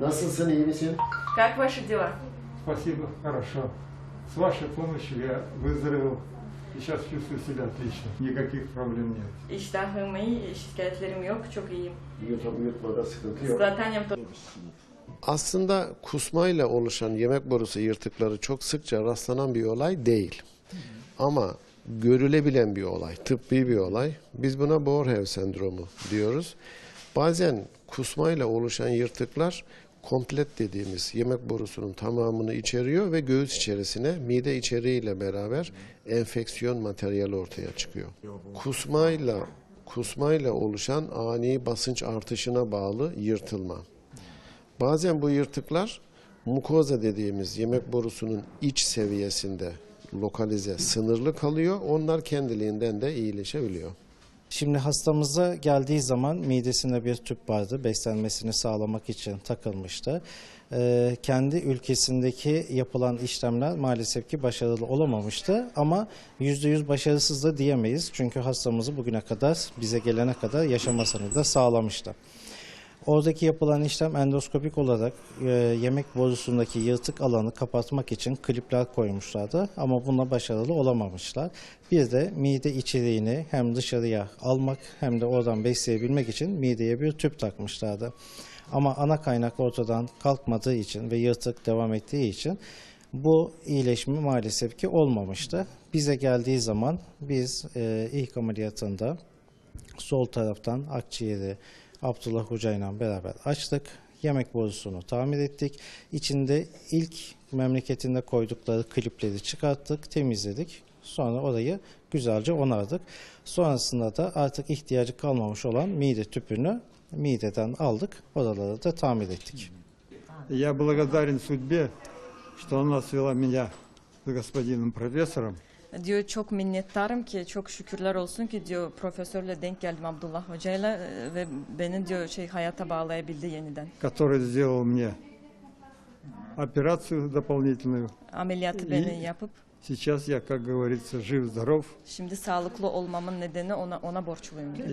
Nasılsın, iyi misin? Как ваши дела? Спасибо, хорошо. С вашей помощью я выздоровел и сейчас чувствую себя отлично. Никаких проблем нет. İştahım iyi, şikayetlerim yok, çok iyiyim. Yutup yutmada sıkıntı С yok. глотанием то- Aslında kusmayla oluşan yemek borusu yırtıkları çok sıkça rastlanan bir olay değil. Ama görülebilen bir olay, tıbbi bir olay. Biz buna Borhev sendromu diyoruz. Bazen kusmayla oluşan yırtıklar komplet dediğimiz yemek borusunun tamamını içeriyor ve göğüs içerisine mide içeriğiyle beraber enfeksiyon materyali ortaya çıkıyor. Kusmayla kusmayla oluşan ani basınç artışına bağlı yırtılma. Bazen bu yırtıklar mukoza dediğimiz yemek borusunun iç seviyesinde lokalize, sınırlı kalıyor. Onlar kendiliğinden de iyileşebiliyor. Şimdi hastamıza geldiği zaman midesinde bir tüp vardı. Beslenmesini sağlamak için takılmıştı. Ee, kendi ülkesindeki yapılan işlemler maalesef ki başarılı olamamıştı. Ama %100 başarısız da diyemeyiz. Çünkü hastamızı bugüne kadar, bize gelene kadar yaşamasını da sağlamıştı. Oradaki yapılan işlem endoskopik olarak e, yemek borusundaki yırtık alanı kapatmak için klipler koymuşlardı ama bununla başarılı olamamışlar. Bir de mide içeriğini hem dışarıya almak hem de oradan besleyebilmek için mideye bir tüp takmışlardı. Ama ana kaynak ortadan kalkmadığı için ve yırtık devam ettiği için bu iyileşme maalesef ki olmamıştı. Bize geldiği zaman biz e, ilk ameliyatında sol taraftan akciğeri Abdullah Hoca ile beraber açtık. Yemek borusunu tamir ettik. İçinde ilk memleketinde koydukları klipleri çıkarttık, temizledik. Sonra orayı güzelce onardık. Sonrasında da artık ihtiyacı kalmamış olan mide tüpünü mideden aldık. Oraları da tamir ettik. Я благодарен судьбе, что она свела меня с господином профессором. Diyor çok minnettarım ki, çok şükürler olsun ki diyor profesörle denk geldim Abdullah Hoca'yla e, ve beni diyor şey hayata bağlayabildi yeniden. который сделал мне операцию дополнительную. Ameliyatı beni yapıp Сейчас я, как говорится, жив-здоров. şimdi sağlıklı olmamın nedeni ona ona borçluyum diyor.